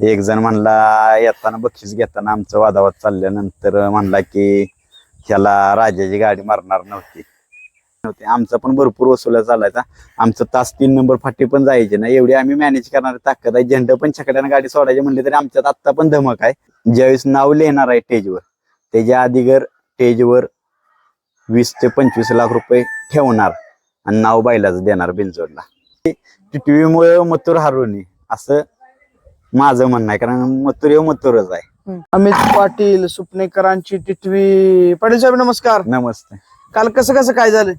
एक जण म्हणला येताना बक्षीस घेताना आमचं वादावाद चालल्यानंतर म्हणला की ह्याला राजाची गाडी मारणार नव्हती. नव्हती. आमचा पण भरपूर वसुला चालायचा. आमचं तास तीन नंबर फाटी पण जायचे ना एवढी आम्ही मॅनेज करणारी ताकद आहे. झेंड पण छकड्यानं गाडी सोडायची म्हणली तरी आमच्यात आत्ता पण धमक आहे. ज्यावेळेस नाव लिहिणार आहे स्टेजवर त्याच्या आधीगर स्टेजवर वीस ते पंचवीस लाख रुपये ठेवणार आणि नाव बायलाच देणार बिंजोडला टी व्हीमुळे मथुर हरवणे असं माझं म्हणणं आहे कारण मथुर हे मथुरच आहे. अमित पाटील सुपनेकरांची टिटवी. पाटील साहेब नमस्कार. नमस्ते. काल कसं कसं काय झालं?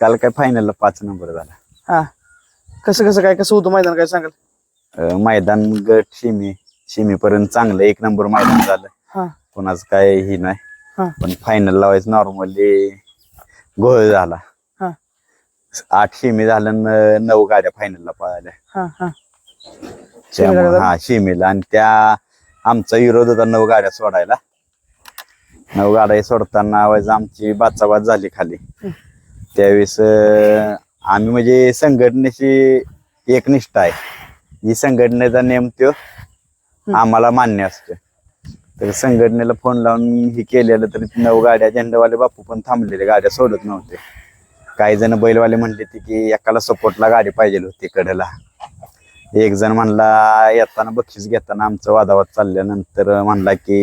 काल काय फायनलला पाच नंबर झाला. हा. कसं कसं काय कसं होतं मैदान काय सांगाल? अं, मैदान गट शिमी शिमीपर्यंत चांगलं एक नंबर मैदान झालं. कोणाचं काय ही नाही. हा. पण फायनल लावायचं नॉर्मली गोळ झाला. हा. आठ शिमी झालं न- नऊ गाड्या फायनलला पळाल्या. हा हा. हा शिमीला. आणि त्या आमचा विरोध होता नऊ गाड्या सोडायला. नऊ गाड्या सोडताना वाज आमची बाचाबाच झाली खाली. त्यावेळेस अं, आम्ही म्हणजे संघटनेशी एकनिष्ठ आहे. जी संघटनेचा नेम तो आम्हाला मान्य असतो. तर संघटनेला फोन लावून हे केलेलं तरी नऊ गाड्या झेंडावाले बापू पण थांबलेले. गाड्या सोडत नव्हते. काही जण बैलवाले म्हणले ते की एकाला सपोर्टला गाडी पाहिजे होती कडेला. एक जण म्हणला येताना बक्षीस घेताना आमचं वादावाद चालल्यानंतर म्हणला की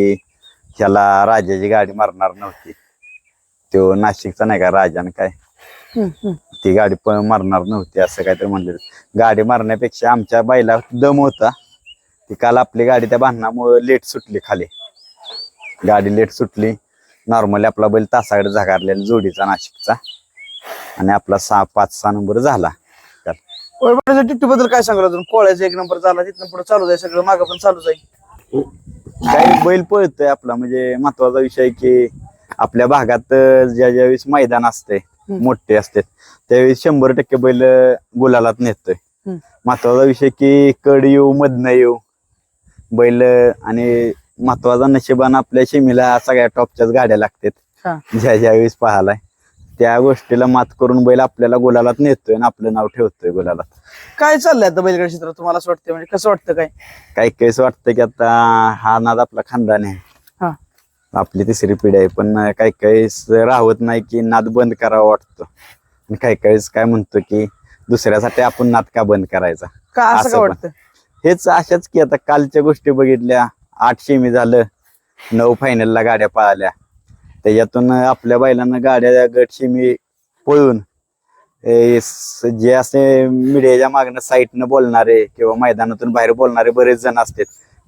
ह्याला राजाची गाडी मारणार नव्हती. तो नाशिकचा नाही का राजाने काय. ती गाडी पण मारणार नव्हती असं काहीतरी म्हणले गाडी मारण्यापेक्षा आमच्या बैला दम होता. ती काल आपली गाडी त्या भांडणामुळे लेट सुटली खाली. गाडी लेट सुटली. नॉर्मली आपला बैल तासाकडे झगारलेला जोडीचा नाशिकचा. आणि आपला सहा पाच सहा नंबर झाला. काल टिट्टू बद्दल काय सांगाल अजून? कोळ्याचा एक नंबर झाला तिथनं पुढे चालू जाईल सगळं मागं पण चालू जाईल काही बैल पळतोय आपला म्हणजे महत्त्वाचा विषय की आपल्या भागात अं, ज्या ज्यावेळेस मैदान असते मोठे असते त्यावेळेस शंभर टक्के बैल अं, गुलालात नेतोय. हम्म. महत्त्वाचा विषय की कड येऊ मधनं येऊ बैल अं, आणि महत्त्वाचा नशिबान आपल्या शिमीला सगळ्या टॉपच्याच गाड्या लागतात. हा. ज्या ज्यावेळेस पाहालाय त्या गोष्टीला मात करून बैल आपल्याला गुलालात नेतोय आणि आपलं नाव ठेवतोय गुलालात. काय चाललंय आता बैलगाडी क्षेत्रात तुम्हाला असं वाटतं म्हणजे कसं वाटतं काय? काही काहीच वाटतं की आता हा नाद आपला खानदान आहे. हा. आपली तिसरी पिढी आहे पण काही काही राहत नाही की नाद बंद करावा वाटतो. आणि काही काही काय म्हणतो की दुसऱ्यासाठी आपण नाद का बंद करायचा? का असं असं काय पण. वाटतं? हेच अशाच की आता कालच्या गोष्टी बघितल्या आठ शेमी झालं नऊ फायनलला गाड्या पळाल्या. त्याच्यातून आपल्या बैलांना गाड्या गटशी मी पळून. जे असे मीडियाच्या मागणं साईटनं बोलणारे किंवा मैदानातून बाहेर बोलणारे बरेच जण असतात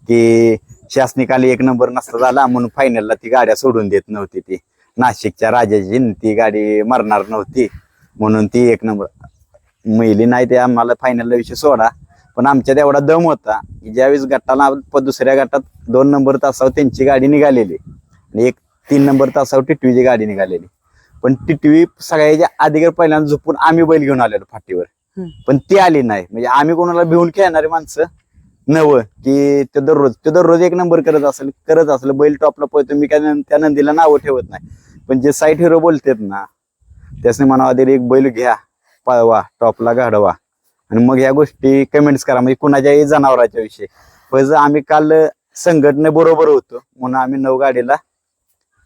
की शासनिकाली एक नंबर नसता झाला म्हणून फायनलला ती गाड्या सोडून देत नव्हती ती. नाशिकच्या राजाची ती गाडी मरणार नव्हती म्हणून ती एक नंबर. महिली नाही ते आम्हाला फायनलला विषय सोडा. पण आमच्यात एवढा दम होता की ज्यावेळेस गटाला दुसऱ्या गटात दोन नंबर तासावर त्यांची गाडी निघालेली. आणि एक तीन नंबर तासावर टिटवीची गाडी निघालेली. पण टिटवी सगळ्याच्या अधिकार पहिल्यांदा झोपून आम्ही बैल घेऊन आलेलो फाटीवर. पण ती आली नाही. म्हणजे आम्ही कोणाला भिवून खेळणारे माणसं नव की ते दररोज ते दररोज एक नंबर करत असेल करत असेल बैल टॉपला पळतो मी काय त्या नंदीला नावं ठेवत नाही. पण जे साईट हिरो बोलतात ना त्यासने म्हणावा तरी एक बैल घ्या पळवा टॉपला गाढवा आणि मग ह्या गोष्टी कमेंट्स करा म्हणजे कुणाच्याही जनावराच्या विषयी. आम्ही काल संघटने बरोबर होतो म्हणून आम्ही नऊ गाडीला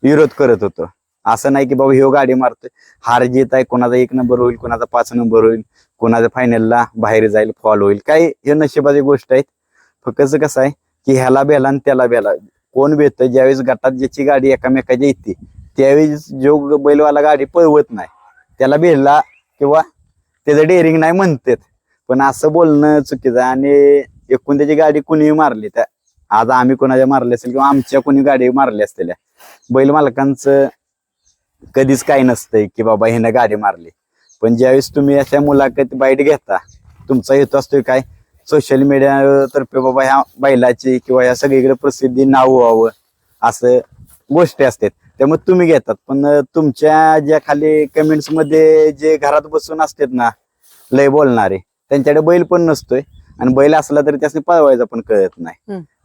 विरोध करत होतो. असं नाही की बाबा ह्यो गाडी मारतोय. हार जीत आहे कोणाचा एक नंबर होईल कोणाचा पाच नंबर होईल कोणाचा फायनलला बाहेर जाईल फॉल होईल. काही हे नशिबाची गोष्ट आहेत. फक्त कसं आहे की ह्याला बेला आणि त्याला बेला. कोण भेटतं ज्यावेळेस गटात ज्याची गाडी एकामेकाची येते त्यावेळेस जो बैलवाला गाडी पळवत नाही त्याला बेला किंवा त्याचं डेअरिंग नाही म्हणतात. पण असं बोलणं चुकीचं आणि एकूण त्याची गाडी कुणीही मारली त्या आज आम्ही कोणाच्या मारले असेल किंवा आमच्या कोणी गाडी मारली असलेल्या बैल मालकांचं कधीच काही नसतंय की बाबा हिनं गाडी मारली. पण ज्यावेळेस तुम्ही अशा मुलाखत बाईट घेता तुमचा हेतू असतोय काय? सोशल मीडियातर्फे बाबा ह्या बैलाची किंवा या सगळीकडे प्रसिद्धी नाव व्हावं असं गोष्टी असतात. त्यामुळे तुम्ही घेतात. पण तुमच्या ज्या खाली कमेंट्समध्ये जे घरात बसून असतात ना लय बोलणारे त्यांच्याकडे बैल पण नसतोय. आणि बैल असला तरी त्यासनी पळवायचा पण कळत नाही.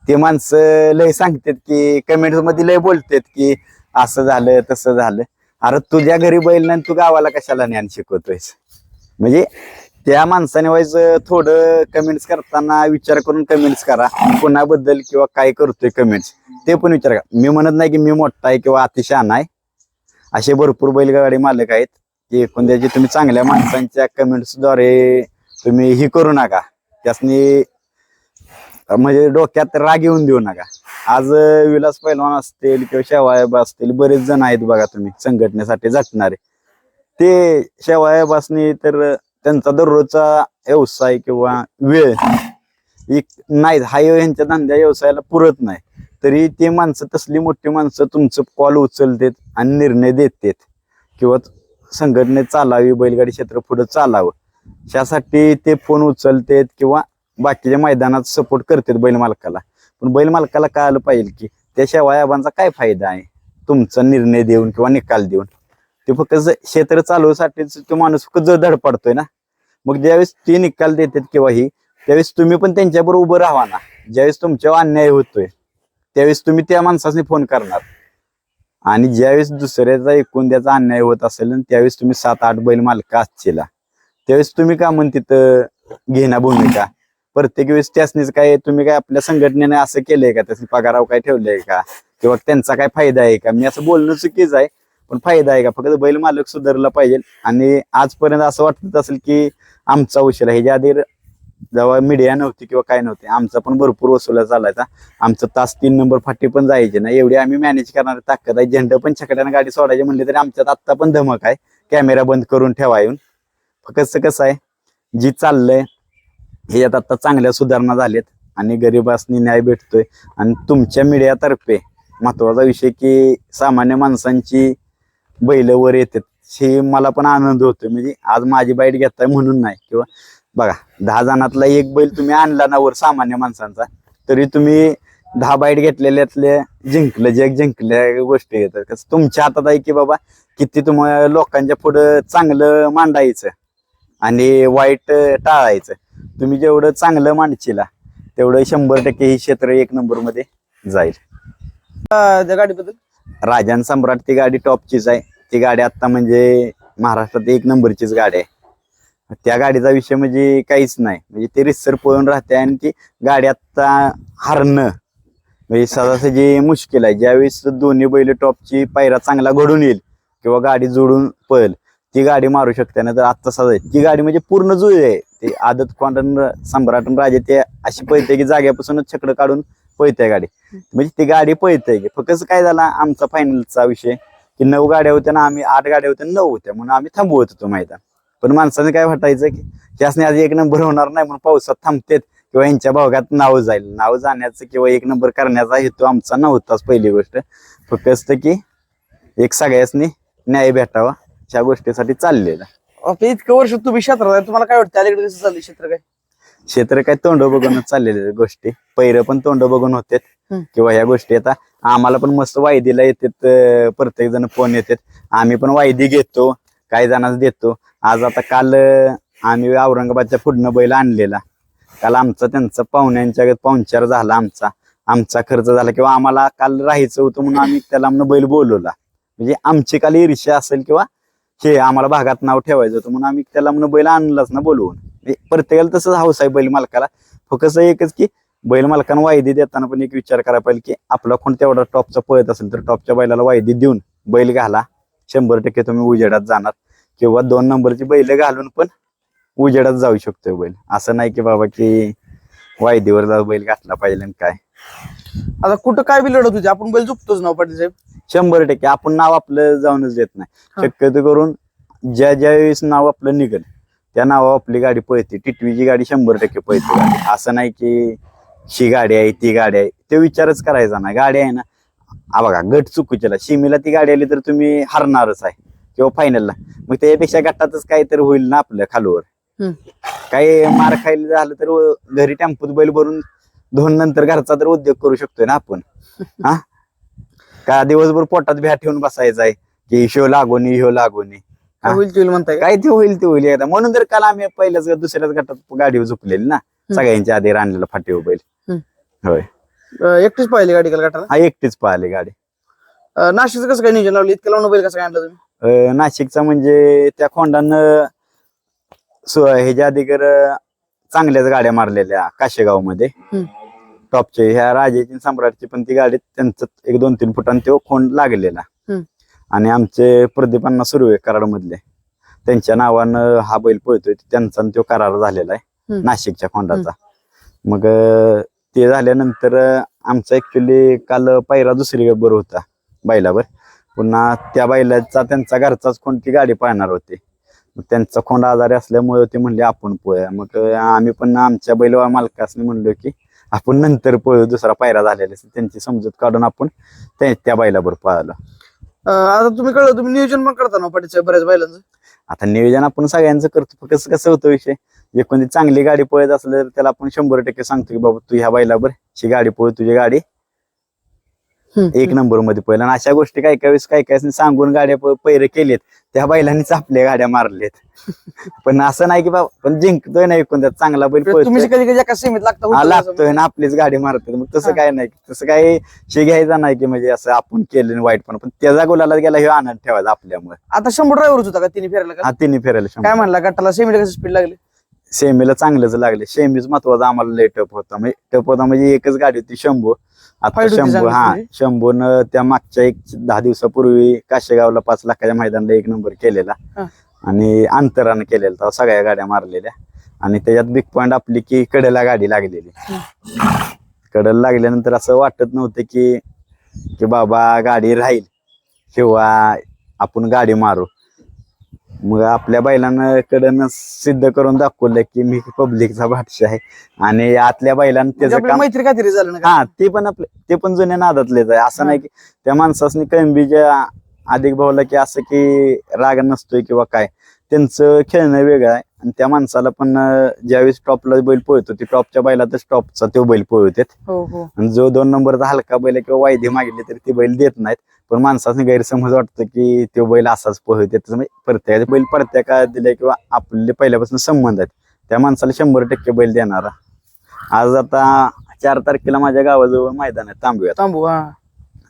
ते माणसं लय सांगतात की कमेंट्समध्ये लय बोलतात की असं झालं तसं झालं. अरे तुझ्या घरी बैल नाही तू गावाला कशाला ज्ञान शिकवतोयस म्हणजे त्या माणसाने वाईज थोडं कमेंट्स करताना विचार करून कमेंट्स करा. कोणाबद्दल किंवा काय करतोय कमेंट्स ते पण विचार करा. मी म्हणत नाही की मी मोठा आहे किंवा अतिशहाणा आहे. असे भरपूर बैलगाडी मालक आहेत की एखाद्याचे तुम्ही चांगल्या माणसांच्या कमेंट्सद्वारे तुम्ही ही करू नका. त्यासनी म्हणजे डोक्यात राग येऊन देऊ नका. आज विलास पैलवान असतील किंवा शेवायब असतील बरेच जण आहेत बघा तुम्ही संघटनेसाठी झटणारे ते शेवायबासनी तर त्यांचा दररोजचा व्यवसाय किंवा वेळ एक नाही हा यांच्या धंद्या व्यवसायाला पुरत नाही. तरी ते माणसं तसली मोठी माणसं तुमचं कॉल उचलतेत आणि निर्णय देतात. किंवा संघटनेत चालावी बैलगाडी क्षेत्र पुढे चालावं. त्यासाठी ते फोन उचलतेत किंवा बाकीच्या मैदानात सपोर्ट करतात बैल मालकाला. पण बैल मालकाला कळालं पाहिजे की त्या शेवायाबांचा काय फायदा आहे? तुमचा निर्णय देऊन किंवा निकाल देऊन. ते फक्त क्षेत्र चालवण्यासाठीच तो माणूस फक्त जर धडपडतोय ना? मग ज्यावेळेस ते निकाल देतात किंवा ही त्यावेळेस तुम्ही पण त्यांच्याबरोबर उभं राहा ना? ज्यावेळेस तुमच्यावर अन्याय होतोय त्यावेळेस तुम्ही त्या माणसाने फोन करणार. आणि ज्यावेळेस दुसऱ्याचा एकूण त्याचा अन्याय होत असेल आणि त्यावेळेस तुम्ही सात आठ बैल मालका असतील. त्यावेळेस तुम्ही का म्हणते घेणा भूमिका प्रत्येक वेळेस त्यासनीच काय तुम्ही काय आपल्या संघटनेने असं केलंय का? त्यासनी पगारावर काय ठेवलंय का? किंवा त्यांचा काय फायदा आहे का? मी असं बोलणं चुकीचं आहे पण फायदा आहे का? फक्त बैल मालक सुधारला पाहिजे. आणि आजपर्यंत असं वाटत असेल की आमचा उशीर हे ह्याच्या आधी जेव्हा मीडिया नव्हती किंवा काय नव्हते आमचा पण भरपूर वसुला चालायचा. आमचं तास तीन नंबर फाटी पण जायचे ना. एवढी आम्ही मॅनेज करणारी ताकद आहे. झेंडा पण छकड्यानं गाडी सोडायची म्हणली तरी आमच्यात आत्ता पण धमक आहे. कॅमेरा बंद करून ठेवा येऊन. फक्त कसं आहे जी चाललंय ह्याच्यात आता चांगल्या सुधारणा झाल्यात आणि गरीबासनी न्याय भेटतोय. आणि तुमच्या मीडियातर्फे महत्त्वाचा विषय की सामान्य माणसांची बैल वर येतात. हे मला पण आनंद होतोय. म्हणजे आज माझी बाईट घेताय म्हणून नाही. किंवा बघा दहा जणातला एक बैल तुम्ही आणला ना वर सामान्य माणसांचा तरी तुम्ही दहा बाईट घेतलेल्यातले जिंकलं जग जिंकल्या गोष्टी येतात. तुमच्या हातात आहे की बाबा किती तुम्हाला लोकांच्या पुढं चांगलं मांडायचं आणि वाईट टाळायचं. तुम्ही जेवढं चांगलं मांडशीला तेवढं शंभर टक्के ही क्षेत्र एक नंबरमध्ये जाईल त्या गाडीबद्दल? राजन सम्राट ती गाडी टॉपचीच आहे. ती गाडी आता म्हणजे महाराष्ट्रात एक नंबरचीच गाडी आहे. त्या गाडीचा विषय म्हणजे काहीच नाही. म्हणजे ती रिसर पळून राहते आणि ती गाडी आता हरणं. म्हणजे सहजासहजी मुश्किल आहे ज्यावेळेस दोन्ही बैल टॉपची पायरा चांगला घडून येईल किंवा गाडी जोडून पळेल ती गाडी मारू शकते. ना तर आत्ता सहज ती गाडी म्हणजे पूर्ण जुळी आहे. ते आदत कोंडन सम्राट राजे ते अशी पळते की जाग्यापासूनच छकडं काढून पळते गाडी. म्हणजे ती गाडी पळते की. फक्त काय झाला आमचा फायनलचा विषय की नऊ गाड्या होत्या ना आम्ही आठ गाड्या होत्या नऊ होत्या. म्हणून आम्ही थांबवत होतो मैदान. पण माणसाने काय वाटायचं की त्यासने आज एक नंबर होणार नाही म्हणून पावसात थांबतेत किंवा यांच्या भागात नाव जाईल. नाव जाण्याचं किंवा एक नंबर करण्याचा हेतू आमचा नव्हताच पहिली गोष्ट. फक्त असतं की एक सगळ्यासनी न्याय भेटावा ह्या गोष्टीसाठी चाललेलं. आपल्या इतकं वर्ष तुम्ही क्षेत्रात आहे तुम्हाला काय वाटतं? अलीकडे कसं चाललंय क्षेत्र काय? क्षेत्र काय तोंड बघूनच चाललेल्या गोष्टी. पैर पण तोंड बघून होते हम्म. किंवा ह्या गोष्टी आता आम्हाला पण मस्त वायदीला येतात अं, प्रत्येक जण फोन येतात. आम्ही पण वायदी घेतो काही जणांना देतो. आज आता काल अं, आम्ही औरंगाबादच्या पुढनं बैल आणलेला. काल आमचा त्यांचा पाहुण्यांच्या पाहुणचार झाला आमचा. आमचा खर्च झाला किंवा आम्हाला काल राहायचं होतं म्हणून आम्ही त्याला म्हणून बैल बोलवला. म्हणजे आमची काल ईर्ष्या असेल किंवा हे आम्हाला भागात नाव ठेवायचं होतं म्हणून आम्ही त्याला म्हणून बैल आणलाच ना बोलवून. प्रत्येकाला तसंच हौस आहे बैल मालकाला. फक्त एकच की बैल मालकानं वायदी देताना पण एक विचार करायला पाहिजे की आपला कोण तेवढा टॉपचा पळत असेल तर टॉपच्या बैलाला वायदी देऊन बैल घाला. शंभर टक्के तुम्ही उजेडात जाणार. किंवा दोन नंबरची बैल घालून पण उजेडात जाऊ शकतोय बैल. असं नाही की बाबा की वायदीवर जाऊ बैल घातला पाहिजे आणि काय. आता कुठं काय बी लढत होती आपण बैल झुकतोच ना हो पाटील साहेब. शंभर टक्के. आपण नाव आपलं जाऊनच देत नाही. शक्यतो करून ज्या ज्या वेळेस नाव आपलं निघेल त्या नावावर आपली गाडी पळते. टिटवीची गाडी शंभर टक्के पळते. गाडी असं नाही की ही गाडी आहे ती गाडी आहे. ते विचारच करायचा नाही. गाडी आहे ना. हा बघा गट चुकीच्याला. शिमीला ती गाडी आली तर तुम्ही हरणारच आहे. किंवा फायनलला मग त्यापेक्षा गटातच काहीतरी होईल ना आपल्या खालवर. काही मार खायला झालं तर घरी टेम्पोत बैल भरून धुवून नंतर घरचा तर उद्योग करू शकतोय ना आपण. हा? का दिवसभर पोटात भ्या ठेवून बसायचं आहे की ह्यो लागोनी ह्यो लागोनी. हा. होईल ते होईल म्हणताय? काय ते होईल ते होईल एकदा. म्हणून तर काल आम्ही पहिल्याच दुसऱ्याच गटात गाडीवर झोपलेली ना सगळ्यांच्या आधी आणलेला फाटीव बैल होय. अं, एकटीच पाहिली गाडी काल गाठाला हा एकटीच पाहिली गाडी. अं, नाशिकचं कसं काय नियोजन लावलं? इतकं लावून बैल कसं काय आणलं तुम्ही? अं, नाशिकचा म्हणजे त्या खोंडानं सो ह्याच्या अधिकर चांगल्याच गाड्या मारलेल्या काशेगावमध्ये हम्म. टॉपचे ह्या राजाची सम्राटची पण ती गाडी त्यांचं एक दोन तीन फुटांनी तो खोंड लागलेला. हम्म. आणि आमचे प्रदीपांना सुर्वे कराड मधले त्यांच्या नावानं हा बैल पळतोय त्यांचा आणि तो करार झालेला आहे हम्म. नाशिकच्या खोंडाचा. मग अं, ते झाल्यानंतर अं, आमचा ऍक्च्युली काल पायरा दुसरी बरोबर होता बैलावर. पुन्हा त्या बैलाचा त्यांचा घरचाच कोणती गाडी पाहणार होती. मग त्यांचा खोंड आजारी असल्यामुळे ते म्हणले आपण पळूया. मग अं, आम्ही पण आमच्या बैल मालकासनी म्हणलो की आपण नंतर पळू दुसरा पायरा झालेला आहे. त्यांची समजूत काढून आपण त्या त्या बैलावर पळालो आता तुम्ही कळलं तुम्ही नियोजन पण करता ना पाठीच्या बऱ्याच बैलांचं आता नियोजन आपण सगळ्यांचं करतो कसं कसं होतं विषय एकोणती चांगली गाडी पळत असलं तर त्याला आपण शंभर टक्के सांगतो की बाबा तू ह्या बैलावर ही गाडी पळ तुझी गाडी एक नंबरमध्ये पहिला आणि अशा गोष्टी काय काय काय काय सांगून गाड्या पैरे केलेत. त्या बैलांनीच आपल्या गाड्या मारलेत. पण असं नाही की बाबा पण जिंकतोय नाही कोणत्या चांगला बैल उचलून लागतोय ना आपलीच गाडी मारतोय. मग तसं. काय नाही. तसं काय शे घ्यायचा नाही की म्हणजे असं आपण केलं वाईट पण. पण त्याचा गुलाला गेला हे आनंद ठेवायचा आपल्यामुळे. आता शंभर ड्रायव्हर होता का तिने फिरायला हा तिन्ही फिरायला काय म्हणला? गटाला सेमीला कसं स्पीड लागली? सेमीला चांगलंच लागले. सेमीच महत्त्वाचा आम्हाला लय टप होता. म्हणजे टप होता म्हणजे एकच गाडी होती शंभू. आता शंभू हा? शंभून त्या मागच्या एक दहा दिवसापूर्वी काशेगावला पाच लाखाच्या मैदानाला एक नंबर केलेला. आणि अंतरानं केलेला तेव्हा सगळ्या गाड्या मारलेल्या. आणि त्याच्यात बिग पॉइंट आपली की कडेला गाडी लागलेली. कडेला लागल्यानंतर असं वाटत नव्हतं की की बाबा गाडी राहील. किंवा आपण गाडी मारू. मग आपल्या बैलांना कडनं सिद्ध करून दाखवलं की मी पब्लिकचा बादशाह आहे आणि आतल्या बैलांना म्हणजे त्याचं काम मैत्री काहीतरी झालं ना? हा ते पण आपले ते पण जुन्या नादातलेच आहे असं. नाही की त्या माणसासनी कळंबीच्या अधिक भावला की असं की राग नसतोय किंवा काय त्यांचं खेळणं वेगळं आहे आणि त्या माणसाला पण अं, ज्यावेळेस टॉपला बैल पळतो ते टॉपच्या बैलातच टॉपचा तो बैल पळवतात. हो हो. आणि जो दोन नंबरचा हलका बैल आहे किंवा वायदे मागितले तरी ते बैल देत नाहीत. पण माणसाने गैरसमज वाटतं की तो बैल असाच पळवते म्हणजे प्रत्येकाचे बैल प्रत्येका दिले किंवा आपले पहिल्यापासून संबंध आहेत. त्या माणसाला शंभर टक्के बैल देणारा. आज आता चार तारखेला माझ्या गावाजवळ मैदान आहे तांबव्यात. हा.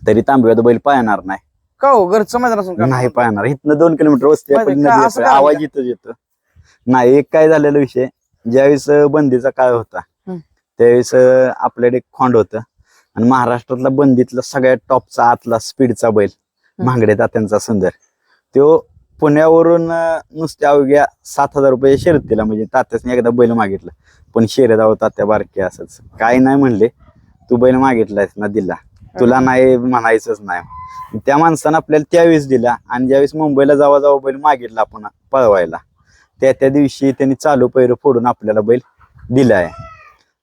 तरी तांबव्यात बैल पाहणार नाही. का हो? घरचं मैदान असून का? नाही पाहणार इथनं दोन किलोमीटर वस्ती आहे, माहिती पण आहे का? नदी असं आहे. काय आवाज इथंच येतो. नाही एक काय झालेला विषय ज्यावेळेस बंदीचा काळ होता. त्यावेळेस आपल्याकडे एक खोंड होतं आणि महाराष्ट्रातला बंदीतला सगळ्यात टॉपचा आतला स्पीडचा बैल हम्म. भांगडे तात्यांचा सुंदर. तो पुण्यावरून नुसत्या अवघ्या सात हजार रुपये शर्यतीला म्हणजे तात्याने एकदा बैल मागितलं. पण शर्यत आहो तात्या बारके असंच. काय नाही म्हणले तू बैल मागितलायस ना दिला. तुला नाही म्हणायचंच नाही. त्या माणसानं आपल्याला त्यावेळेस दिला आणि ज्यावेळेस मुंबईला जावा जावा बैल मागितला आपण पळवायला. त्या त्या दिवशी त्यांनी चालू पैर फोडून आपल्याला बैल दिलाय.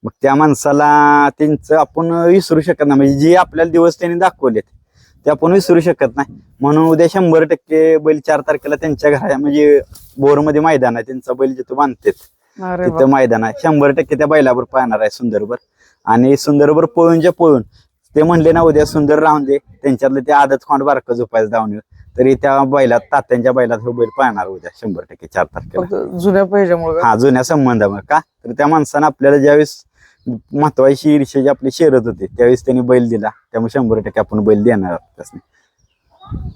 मग त्या माणसाला त्यांचं आपण विसरू शकत नाही. म्हणजे जे आपल्याला दिवस त्यांनी दाखवलेत ते आपण विसरू शकत नाही. म्हणून उद्या शंभर टक्के बैल चार तारखेला त्यांच्या घरा म्हणजे बोरमध्ये मैदान आहे. त्यांचा बैल जिथं बांधतेत तिथं मैदान आहे. शंभर टक्के त्या बैलावर पाहणार आहे सुंदरबर आणि सुंदरबर पळूनच्या पळून ते म्हणले ना उद्या सुंदर राहून दे. त्यांच्यातलं ते आदत खोंड बारकं झोपायचं धावणीवर. तरी त्या बैलात तात्यांच्या बैलात हे बैल पाहणार उद्या शंभर टक्के चार तारखेला. जुन्या पाहिजेमुळे हा जुन्या संबंधामुळे का? तर त्या माणसानं आपल्याला ज्यावेळेस महत्वाची ईर्षेची आपली शेरत होते त्यावेळेस त्यांनी बैल दिला. त्यामुळे शंभर टक्के आपण बैल देणार.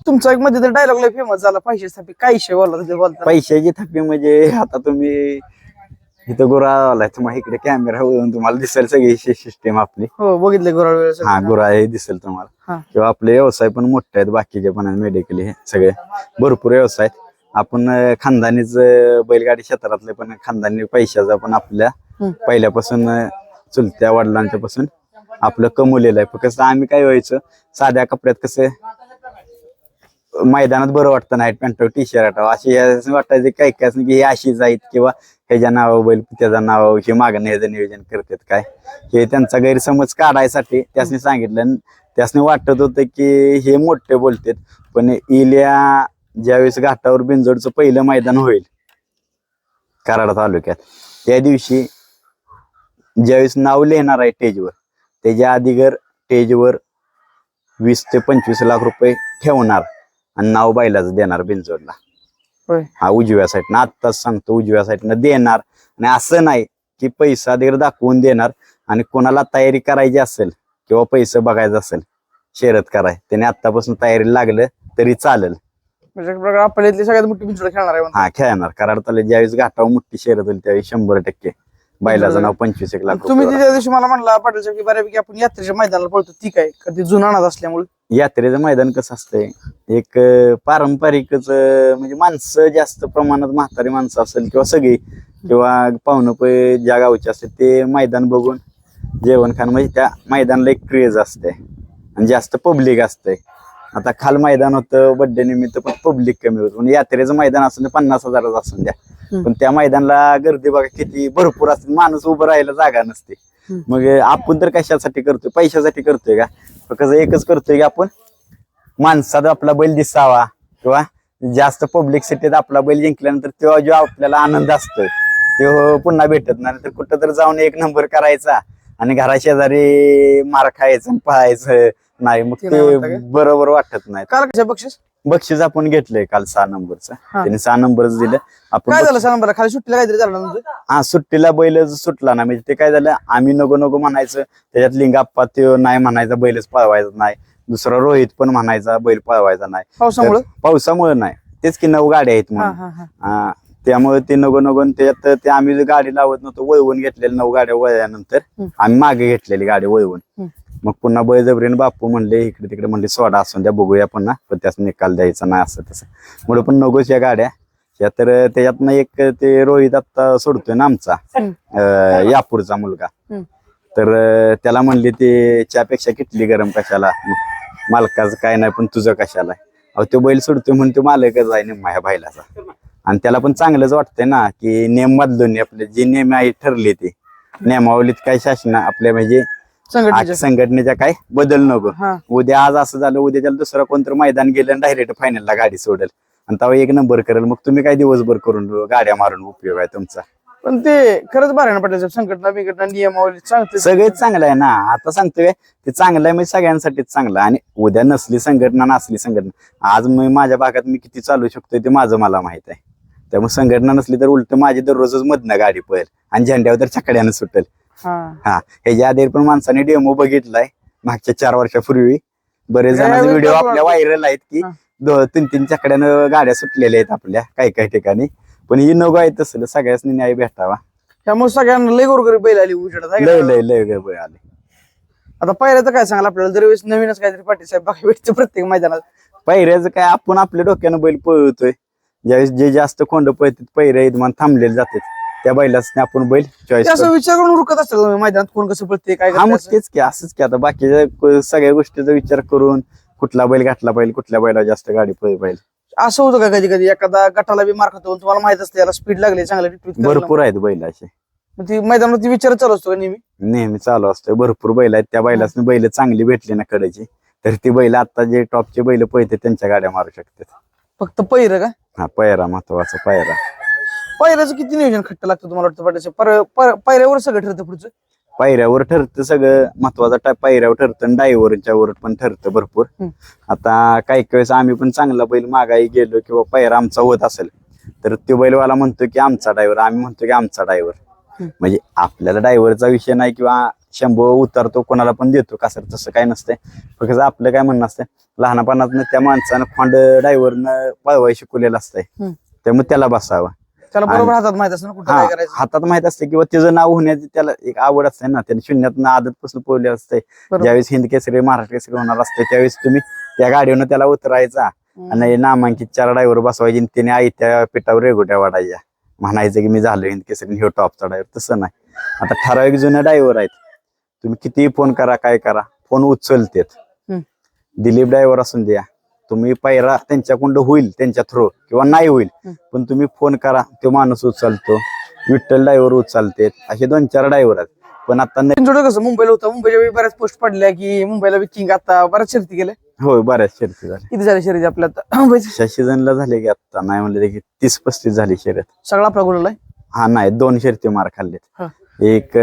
तुमचा एक मध्ये डायलॉग लय फेमस झाला पैशासाठी काय बोलला बोलता पैशाची थप्पी म्हणजे आता तुम्ही इथं गुरा आलाय तुम्हाला इकडे कॅमेरा वळून तुम्हाला दिसेल सगळी सिस्टीम आपली. हो बघितलं गुराळ हा गुरा हे दिसेल तुम्हाला. किंवा आपले व्यवसाय पण मोठे आहेत बाकीचे पण मेडिकल हे सगळे. भरपूर व्यवसाय आहेत. आपण खानदानीच बैलगाडी क्षेत्रातले पण खानदानी पैशाचा पण आपल्या. पहिल्यापासून चुलत्या वडिलांच्या पासून आपलं कमवलेलं आहे. फक्त कसं आम्ही काय व्हायचं साध्या कपड्यात कसं मैदानात बरं वाटतं नाईट पॅन्ट टी शर्ट अशी वाटायचं काय काय असं की हे अशीच आहेत किंवा ह्याच्या नावावर बैल त्याच्या नावावर हे मागणं ह्याचं नियोजन करतात काय? हे त्यांचा गैरसमज काढायसाठी त्यासनी सांगितलं आणि त्यासनी वाटत होतं की हे मोठे बोलतात पण इल्या ज्यावेळेस घाटावर बिंजोडचं पहिलं मैदान होईल कराड तालुक्यात त्या दिवशी ज्यावेळेस नाव लिहिणार आहे स्टेजवर त्याच्या आधीगर स्टेजवर वीस ते पंचवीस लाख रुपये ठेवणार आणि नाव बैलाच देणार बिंजोडला हा उजव्या साईडनं आत्ताच सांगतो उजव्या साईडनं देणार. आणि असं नाही की पैसा अधिकार दाखवून देणार आणि कोणाला तयारी करायची असेल किंवा पैसे बघायचं असेल शर्यत कराय. त्याने आत्तापासून तयारी लागलं तरी चालेल. म्हणजे सगळ्यात मोठी खेळणार आहे. हा खेळणार. कराड तालुक्यात ज्यावेळेस घाटावर मोठी शर्यत होईल त्यावेळेस शंभर टक्के. बैलाचं नाव पंचवीस एक लाख तुम्ही त्या दिवशी मला म्हणला पाटील साहेब की बऱ्यापैकी आपण यात्रेच्या मैदानाला पळतो. ती काय? का ती जुना नाद असल्यामुळे. यात्रेचं मैदान कसं असतंय? एक पारंपरिकच म्हणजे माणसं जास्त प्रमाणात म्हातारी माणसं असेल किंवा सगळी किंवा पाहुणं पै ज्या गावचे असते ते मैदान बघून जेवण खाणं म्हणजे त्या मैदानाला एक क्रेज असते आणि जास्त पब्लिक असते आता खाल मैदान होतं बड्डे निमित्त पण पब्लिक कमी होतं. म्हणजे यात्रेचं मैदान असून ते पन्नास हजाराच असून द्या. पण त्या मैदानाला गर्दी बघा किती भरपूर असते माणूस उभं राहायला जागा नसते. मग आपण तर कशासाठी करतोय? पैशासाठी करतोय का? फक्त एकच करतोय की आपण माणसात आपला बैल दिसावा किंवा जास्त पब्लिक सिटीत आपला बैल जिंकल्यानंतर तेव्हा जो आपल्याला आनंद असतोय तो पुन्हा भेटत नाही. तर कुठं तर जाऊन एक नंबर करायचा आणि घरा शेजारी मार खायचं पळायचं. नाही मग ते? बरोबर वाटत नाही. काल कशा बक्षीस बक्षीस आपण घेतलंय काल सहा नंबरचं. हा. त्यांनी सहा नंबरच दिलं. आपण काय बक्षीस- झालं सांग बरं खाली सुट्टीला काहीतरी झालं ना तुमचं हा सुट्टीला बैल सुटला ना. म्हणजे ते काय झालं आम्ही नको नको म्हणायचं. त्याच्यात लिंगाप्पा ते नाही म्हणायचा बैलच पळवायचा नाही. दुसरा रोहित पण म्हणायचा बैल पळवायचा नाही. पावसामुळे? पावसामुळे नाही. तेच की नऊ गाड्या आहेत हा म्हणून. हा हा हा, त्यामुळे ते नको आणि त्याच्यात ते आम्ही गाडी लावत नव्हतो वळवून घेतलेल्या नऊ गाड्या वळल्यानंतर हम्म. आम्ही मागे घेतलेली गाडी वळवून. हम्म. मग पुन्हा बळजबरीने बापू म्हणले इकडे तिकडे म्हणले सोडा असून द्या बघूया पुन्हा. पण त्यास निकाल द्यायचा नाही असं तसं. म्हणून पण नकोच या गाड्या. या तर त्याच्यातनं एक ते रोहित आता सोडतोय ना आमचा यापूरचा मुलगा. तर त्याला म्हणले ते त्यापेक्षा किटली गरम कशाला? मालकाचं काय नाही पण तुझं कशाला? अहो तो बैल सोडतोय म्हणून तो मालकच आहे निम्मा ह्या बैलाचा. आणि त्याला पण चांगलंच वाटतंय ना की नेम बदलून आपले जे नेम आहे ठरले ते. नियमावलीत काय शासन आपल्या म्हणजे आज संघटनेच्या काय? बदल नको. हा. उद्या आज असं झालं उद्या त्याला दुसरं कोणतं मैदान गेलं डायरेक्ट फायनलला गाडी सोडेल. आणि तेव्हा एक नंबर करेल. मग तुम्ही काय दिवसभर करून गाड्या मारून उपयोग आहे तुमचा? पण ते खरंच बरं आहे ना पाटील साहेब. संघटना बिघटना नियमावली चांगते सगळेच चांगलं आहे ना. आता सांगतोय ते चांगलं आहे म्हणजे सगळ्यांसाठीच चांगलं आहे. आणि उद्या नसली संघटना नसली संघटना. आज मी माझ्या भागात मी किती चालू शकतोय ते माझं मला माहीत आहे. त्यामुळे संघटना नसली तर उलट माझी दररोजच मधनं गाडी पळेल. आणि झेंड्यावर तर चकड्यानं सुटेल. हा. हा ह्याच्या आधी पण माणसाने डेमो बघितलाय मागच्या चार वर्षापूर्वी. बरेच जणांचे व्हिडिओ आपल्या व्हायरल आहेत की तीन तीन चकड्यानं गाड्या सुटलेल्या आहेत आपल्या काही काही ठिकाणी. पण ही नको आहे तसं सगळ्याच न्याय भेटावा. त्यामुळे सगळ्यांना लय गोरगरीब बैल आली उजेडात लय? लय लय गय आले. आता पहिल्याचं काय सांगाल आपल्याला दरवेळेस नवीनच काहीतरी पाटील साहेब बाकी भेटते प्रत्येक मैदानात. पहिऱ्याचं काय आपण आपल्या डोक्यानं बैल पळवतोय ज्यावेळेस जे जास्त खोंड पळतात पहिऱ्या इदमान थांबलेले जातात. त्या बैलाच आपण बैल चॉईस ते असं विचार करून असतात तुम्ही मैदानात कोण कसं पळते काय हा मग. तेच की असंच की आता बाकीच्या क- सगळ्या गोष्टीचा विचार करून कुठला बैल घातला पाहिजे कुठल्या बैला जास्त गाडी पळी पाहिजे. असं होतं का कधी कधी एखादा गटाला बी मार खातो तुम्हाला माहीत असते याला स्पीड लागली चांगलं करायला. भरपूर आहेत बैल असे. मग ती मैदानात ती विचार चालू असतो का नेहमी? नेहमी चालू असतोय भरपूर बैल आहेत. त्या बैलासनी बैल चांगली भेटली ना कडेची तर ती बैल आता जे टॉपचे बैल पळते त्यांच्या गाड्या मारू शकतात. फक्त पहिरं का? हा पायरा महत्त्वाचा पायरा पहिल्याचं किती नियोजन खट्ट लागतं तुम्हाला वाटतं पाटील साहेब पर- पर- पायऱ्यावर सगळं ठरतं पुढचं? पायऱ्यावर ठरतं सगळं. महत्त्वाचा टाय पायऱ्यावर ठरतं आणि डायव्हरच्या वर पण ठरतं भरपूर. हम्म. आता काही काही वेळेस आम्ही पण चांगला बैल मागाई गेलो किंवा पायरा आमचा होत असेल तर तो बैलवाला म्हणतो की आमचा ड्रायव्हर आम्ही म्हणतो की आमचा ड्रायव्हर हम्म. म्हणजे आपल्याला ड्रायव्हरचा विषय नाही किंवा शंभर उतरतो कोणाला पण देतो का सर तसं काय नसतंय. फक्त आपलं काय म्हणणं असतं लहानपणात त्या माणसानं खोंड ड्रायव्हरनं पळवाय शिकवलेलं असतंय. हम्म. त्यामुळे त्याला बसावं. त्याला बरोबर हातात माहीत असतं ना कुठं हा काय करायचं. हातात माहीत असते किंवा त्याचं नाव होण्याची त्याला एक आवड असते ना त्याने शून्यात आदत पासून पोहले असते बरोबर. ज्यावेळेस हिंद केसरी महाराष्ट्र केसरी होणार असते त्यावेळेस तुम्ही त्या गाडीवरनं त्याला उतरायचा हम्म. आणि नामांकित चार ड्रायव्हर बसवायचे आणि त्याने आई त्या पिठावर रेगोट्या वाढायच्या. म्हणायचं की मी झालो हिंद केसरी ह्यो टॉपचा ड्रायव्हर तसं नाही. आता ठराविक जुने ड्रायव्हर आहेत. तुम्ही कितीही फोन करा काय करा फोन उचलतेत. हम्म. दिलीप ड्रायव्हर असून द्या. तुम्ही पैरा त्यांच्याकडं होईल त्यांच्या थ्रो किंवा नाही होईल. पण तुम्ही फोन करा तो माणूस उचलतो. विठ्ठल ड्रायव्हर उचलतेत असे दोन चार ड्रायव्हर आहेत. पण आता नाही जोड कसं मुंबईला होतं मुंबईच्या वेळी बऱ्याच पोस्ट पडल्या की मुंबईला किंग आता बऱ्याच शर्ती गेल्या होय बऱ्याच शर्ती झाल्या. किती झाल्या शर्यती आपल्या आता? सीझनला झाले की आता नाही म्हणले की तीस पस्तीस झाली शर्यत. सगळा आपला हा नाही दोन शर्ती मार खाल्लेत. हा. एक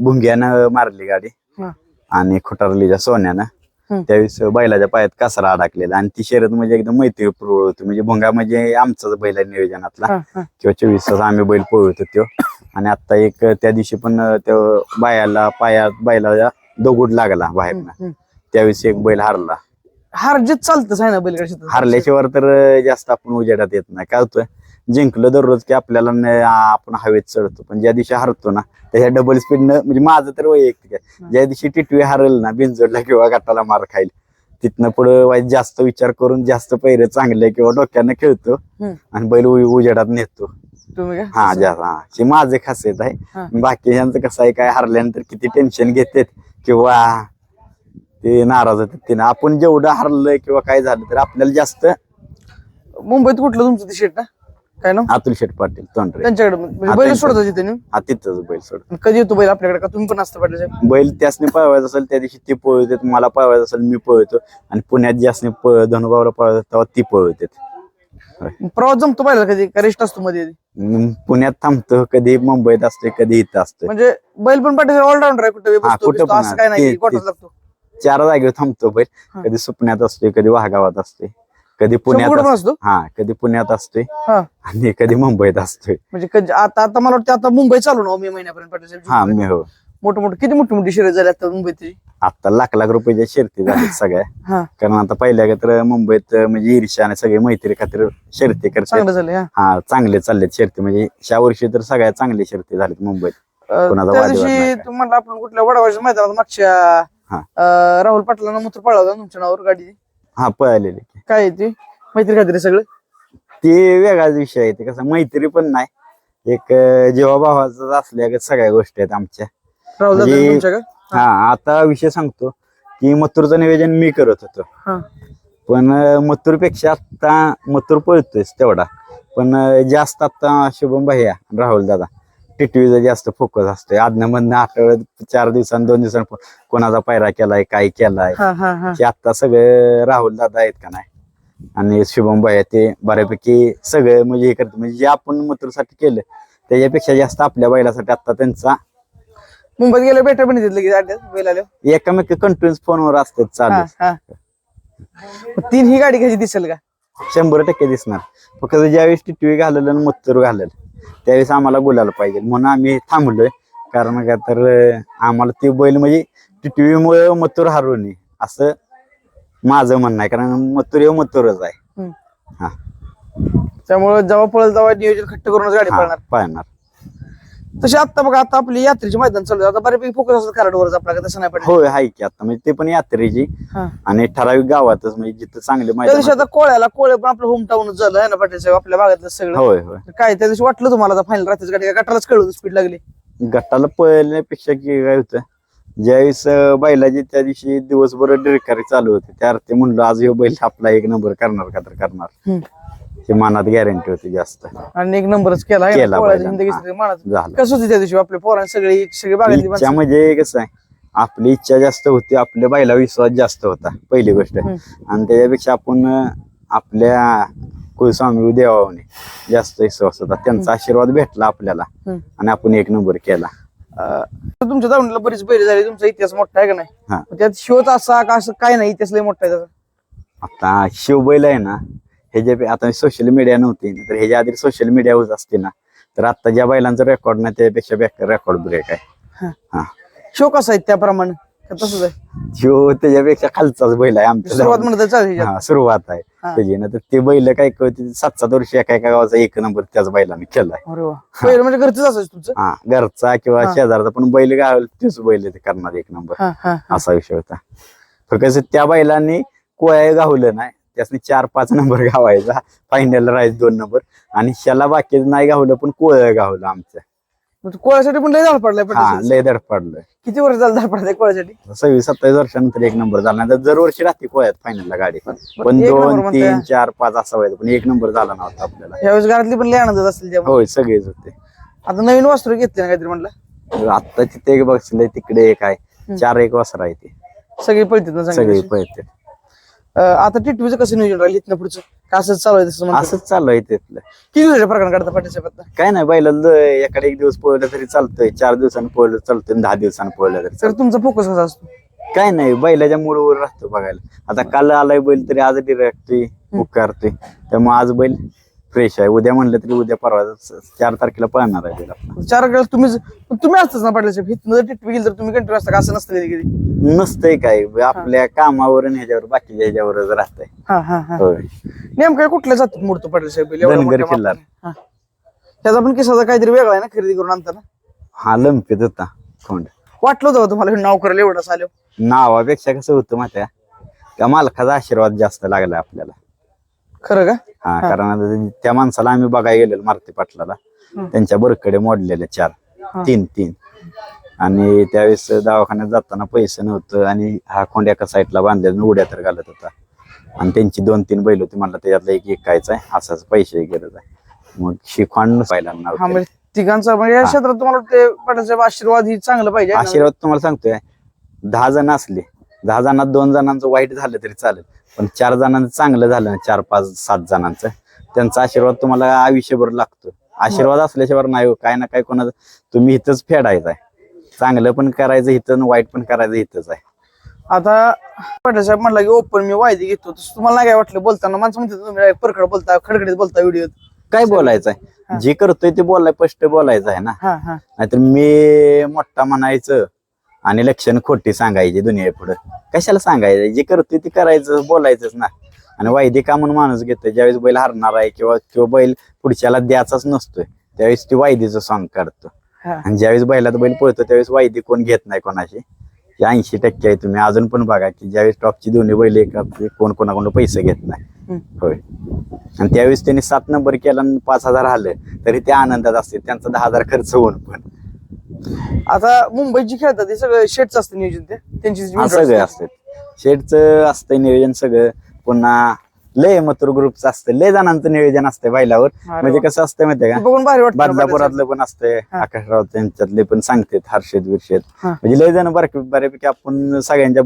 भुंग्यानं मारली गाडी हा. आणि खुटारलीच्या सोन्यानं. त्यावेळेस बैलाच्या पायात कासरा अडकलेला आणि ती शर्यत म्हणजे एकदम मैत्रीपूर्व होती. म्हणजे भुंगा म्हणजे आमचाच बैल नियोजनातला. किंवा चोवीस तास आम्ही बैल पळवतो त्यो आणि आता एक त्या दिवशी पण त्यो बायाला पायात बैलाच्या दगड लागला बाहेरनं. हम्म. त्यावेळेस एक बैल हारला. हार जीत चालतच आहे ना क्षेत्रात. हारल्याशिवाय तर जास्त आपण उजेडात येत नाही. काय होतं जिंकलं दररोज की आपल्याला आपण हवेत चढतो. पण ज्या दिवशी हरतो ना त्याच्या डबल स्पीडनं म्हणजे माझं तर वैयक्तिक आहे. ज्या दिवशी टिटवी हरल ना बिनजोडला किंवा गटाला मार खाईल. तिथनं पुढे वाईट जास्त विचार करून जास्त पैरे चांगले किंवा डोक्यानं खेळतो. आणि बैल उजेडात नेतो. हा काय जा हा. हे माझे खासियत. आहे. बाकीच्यांचं कसं आहे काय हरल्यानंतर किती टेन्शन घेतात किंवा ते नाराज होतात ते ना आपण जेवढं हरलंय किंवा काय झालं तर आपल्याला जास्त मुंबईत कुठलं तुमचं ते शेट ना? काय ना अतुल शेठ पाटील तोंडरे. त्यांच्याकडे म्हणजे बैल. सोडतो नेऊन? हा तिथंच बैल सोड कधी येतो बैल आपल्याकडे का? तुम्ही पण असता पाटील साहेब. बैल त्यासने पळवायचा असेल त्या दिवशी ते पळवतात मला पळवायचं असेल मी पळवतो. आणि पुण्यात ज्यासने प- धनुभावला पळवतात तेव्हा ती पळवतात प्रवास जमतो पाहिला कधी? का रेस्ट असतो मध्ये मग पुण्यात थांबतो कधी मुंबईत असतोय कधी इथं असतोय. म्हणजे बैल पण पाटील ऑलराऊंडर आहे कुठे हा, कुठं पण असं काय नाही ते- की गोठाच ते- लागतो चार जागेवर थांबतो बैल हा. कधी सुपण्यात असतोय कधी वाघावात असतोय. कधी पुण्यात कुठं पण असतोय. असतो? हा कधी पुण्यात असतोय हा. आणि कधी मुंबईत असतोय. म्हणजे कधी आता आता मला वाटतं आता मुंबई चालू ना हो मे महिन्यापर्यंत पाटील हा साहेब मी हो. मोठं मोठं किती मोठी मोठी शर्यत झाली आता मुंबईत? त्याची? आता लाख लाख रुपयाच्या शर्ती झाल्यात सगळ्या. हा. कारण आता पहिल्या तर मुंबईत म्हणजे ईर्ष्या आणि सगळे मैत्री खातीर शर्ती करतात. चांगलं झालं हा. हा चांगले चाललेत शर्ती. म्हणजे ह्या वर्षी तर सगळ्या चांगल्या शर्ती झाल्यात मुंबईत. अं, कोणाचा त्या वादविवाद नाही दिवशी काय. तुम्ही म्हणलं आपण कुठल्या वडावाच्या मैदानात मागच्या हा. अं, राहुल पाटलांना मूत्र पळला होता तुमच्या नावावर गाडी? हा पळालेले. काय आहे ते? मैत्री खात्री सगळं? ते वेगळाच विषय आहे ते कसं मैत्री पण नाही. एक जेव्हा भावाचं असल्या सगळ्या गोष्टी आहेत आमच्या. राहुल दादा म्हणजे- तुमच्या का? हा आता विषय सांगतो की मथुरचं नियोजन मी करत होतो. हा. पण मथुरपेक्षा आता मथुर पळतोयच तेवढा. पण अं, जास्त आता शुभम भैया राहुल दादा. टिटवीचा जास्त फोकस असतोय. आदनामधनं आठवड्यात चार दिवसांनी दोन दिवसांनी कोणाचा पायरा केलाय काय केलाय. हा हा हा. ते आता सगळे राहुल दादा आहेत का नाही? आणि शुभम भैया ते बऱ्यापैकी सगळे म्हणजे हे करते म्हणजे जे आपण मथुरसाठी केलं त्याच्यापेक्षा जास्त आपल्या बैलासाठी आता त्यांचा मुंबईत गेले बेटर पण येतात लगेच अड्ड्यात. एकामेक कंटिन्युअस फोनवर असतात हा चालू. हा मग तीन ही गाडी कशी दिसेल का? शंभर टक्के दिसणार. फक्त ज्यावेळेस टिटवी घालेल आणि मत्तूर घालेल त्यावेळेस आम्हाला बोलायला पाहिजे. म्हणून आम्ही थांबलोय. कारण का तर आम्हाला ते बैल म्हणजे टिटवीमुळे मत्तूर हरवू नये असं माझं म्हणणं आहे. कारण मत्तूर हे मत्तूरच आहे. हा. त्यामुळे जेव्हा पळल तेव्हा नियोजन खट्ट करूनच गाडी हा, पळणार. पाळणार. तशी आता बघा आता आपली यात्रेचे मैदान चालू आहे. आता बऱ्यापैकी फोकस असतात कराडवरच आपल्याला तसं नाही पडलं होय आहे की आता. म्हणजे ते पण यात्रेची. हा. आणि ठराविक गावातच म्हणजे जिथं चांगले त्या दिवशी मैदान आता कोळ्याला कोळे पण आपलं होम टाऊनच झालं आहे ना पाटील साहेब? आपल्या भागातलं सगळं. होय होय. काय त्या दिवशी वाटलं तुम्हाला फायनल रात्रीच गाडी गटालाच कळलं स्पीड लागली. गटाला पळण्यापेक्षा की काय होतं? ज्यावेळेस अं, बैलाची त्या दिवशी दिवसभर डिरकारी चालू होती त्या अर्थी म्हणलो आज ह्यो बैल आपला एक नंबर करणार का तर करणार. हे मनात गॅरंटी होती जास्त आणि एक नंबरच केला आहे ना, केला कोळ्याच्या बैलानं. हिंदगी सगळी मानाचं. झालं कसं होती त्या दिवशी आपल्या पोरांनी सगळी सगळी भागातली इच्छा माणसं. म्हणजे कसं आहे आपली इच्छा जास्त होती आपल्या बैला विश्वास जास्त होता पहिली गोष्ट. आणि त्याच्यापेक्षा आपण अं, आपल्या कुलस्वामी देवाने जास्त विश्वास होता त्यांचा आशीर्वाद भेटला आपल्याला हम्म. आणि आपण एक नंबर केला अं, तुमच्या दावणीला बरीच बैल झाली तुमचा इतिहास मोठा आहे का नाही हा त्यात शिवच असा का असं काय नाही इतिहास लय मोठा आहे त्याचा आता शिवबैल आहे ना ह्याच्या आता सोशल मीडिया नव्हती ना, तर ह्याच्या आधी सोशल मीडिया होत असते ना तर आता ज्या बैलांचा रेकॉर्ड नाही त्यापेक्षा रेकॉर्ड ब्रेक आहे. हा. हा. शिव कसा आहे त्याप्रमाणे? तसंच आहे? शिव त्याच्यापेक्षा खालचाच बैल आहे आमच्या सुरुवात म्हणत चालेल हा सुरुवात आहे. हा. त्याची ना तर ते बैल काय कळते सात सात वर्ष एका एका गावाचा एक नंबर त्याच बैलाने केलाय म्हणजे असायचं तुमचं? हा घरचा किंवा हा. शेजारचा पण बैल गाव तेच बैल ते करणार एक नंबर हा हा असा विषय होता. फक्त त्या बैलांनी कोया गावलं नाही त्यासनी चार पाच नंबर गावायचा. फायनल राहायचं दोन नंबर. आणि शाला बाकी नाही गावलं पण कोया गावलं आमचं. कोळ्यासाठी पण लय झाड पडलाय हा लय पडलं किती वर्ष झालं झाड पडलाय कोळ्यासाठी? सव्वीस सत्तावीस वर्षानंतर एक नंबर झाला. नाही तर दरवर्षी राहते कोयात फायनलला गाडी. पण दोन. तीन चार पाच असं व्हायचं पण एक नंबर झाला नव्हता आपल्याला. यावेळेस घरातली पण लय आनंदात असतील त्यामुळे होय सगळेच होते. आता नवीन वस्त्र घेतले ना काहीतरी म्हणलं? आता तिथे एक बसले तिकडे एक आहे. चार एक वासर आहे ते. सगळी पळतात ना सगळे पळते आता टिटवीचं कसं नियोजन राहील इथनं पुढचं? का असंच चालू आहे तसं म्हणतो असंच चालू आहे तिथलं. किती दिवसाच्या प्रकार काढता पाटील साहेब आता काय नाही बैला एखादा एक दिवस पळलं तरी चालतंय. चार दिवसांनी पळलं चालतंय. आणि दहा दिवसांनी पळलं तरी तर चालतंय. तुमचा फोकस कसा असतो? काय नाही बैलाच्या मूळवर राहतो बघायला. आता काल आलाय बैल तरी आज डिरेक्टोय उकारतोय. त्यामुळे आज बैल फ्रेश आहे. उद्या म्हणलं तरी उद्या परवा चार तारखेला पळणार आहे. चार वेळेस तुम्हीच पण तुम्ही असताच ना पाटील साहेब. जर टिटवी गेली तर तुम्ही कंटिन्यू असता का? असं नसतं कधी कधी. नसतंय काय. आपल्या कामावर आणि ह्याच्यावर बाकीच्या ह्याच्यावरच राहतंय. हा हा हा. होय. नेमकं कुठल्या जातीत मोडतो पाटील साहेब? बैल? एवढ्या धनगर मोठ्या किल्लार. मापाने. हा. त्याचा पण किस्सा काहीतरी वेगळा आहे ना खरेदी करून आणताना? हा लंपीत होता. खोंड वाटलं होतं तुम्हाला हे नाव करायला एवढं आलो नावापेक्षा कसं होतं माहिती का? मालकाचा आशीर्वाद जास्त लागला आपल्याला. खरं का? हा कारण आता ते- त्या माणसाला आम्ही बघायला गेलेलो मारुती पाटलाला. त्यांच्या बरकडे मोडलेले चार तीन तीन. आणि त्यावेळेस दवाखान्यात जाताना पैसे नव्हतं आणि हा खोंड एका साईडला बांधलेला उड्या तर घालत होता. आणि त्यांची दोन तीन बैल होती म्हणलं त्याच्यातला एक एकायचा आहे असाच पैसे गरज आहे. मग शिखवान पाहिला हा. म्हणजे तिघांचा म्हणजे या क्षेत्रात तुम्हाला ते पाटील साहेब आशीर्वाद ही चांगलं पाहिजे? आशीर्वाद तुम्हाला सांगतोय. दहा जण असले दहा जणात दोन जणांचं वाईट झालं तरी चालेल. पण चार जणांचं चांगलं झालं ना चार पाच सात जणांचं. त्यांचा आशीर्वाद तुम्हाला आयुष्यभर लागतो आशीर्वाद असल्याशिवाय नाही हो, काय ना काय कोणाचं तुम्ही इथंच फेडायचं आहे. चांगलं पण करायचं इथं वाईट पण करायचं इथंच आहे. आता साहेब म्हणला की ओपन मी वायदी घेतो. तसं तुम्हाला नाही काय वाटलं? बोलताना माणसं म्हणते तुम्ही परखड बोलता खडखडीत बोलता व्हिडिओ काय बोलायचं आहे? जे करतोय ते बोलाय स्पष्ट बोलायचं आहे ना. नाहीतर मी मोठा म्हणायचं आणि लक्षण खोटी सांगायची दुनिया पुढं. कशाला सांगायचं? जे करतोय ते करायचं बोलायचंच ना. आणि वायदे का म्हणून माणूस घेतोय? ज्यावेळेस बैल हरणार आहे किंवा किंवा बैल पुढच्याला द्याचाच नसतोय त्यावेळेस ती वायदीचं सॉंग काढतो. आणि ज्यावेळेस बैलात बैल पळतो त्यावेळेस वायदी कोण घेत नाही कोणाची ऐंशी टक्के आहे तुम्ही. अजून पण बघा की ज्यावेळेस टॉपची दोन्ही बैल एका कोण कोणाकडून पैसे घेत नाही. होय. आणि त्यावेळेस त्यांनी सात नंबर केला आणि पाच हजार आलं तरी ते आनंदात असते त्यांचा दहा हजार खर्च होऊन पण. आता मुंबईत जी खेळतात ते सगळं शेटच असतं नियोजन ते त्यांची सगळं असते. असतं शेडचं असतंय नियोजन सगळं पुन्हा लय मथुर ग्रुपचं असतं लय जणांचं नियोजन असतंय बैलावर म्हणजे. कसं असतंय माहितीये का बघून भारी वाटतं. बदलापुरातलं पण असतंय. आकाशराव त्यांच्यातले पण सांगतात हर्षद विरशेद हा. म्हणजे लय जण बऱ्या बऱ्यापैकी आपण सगळ्यांच्या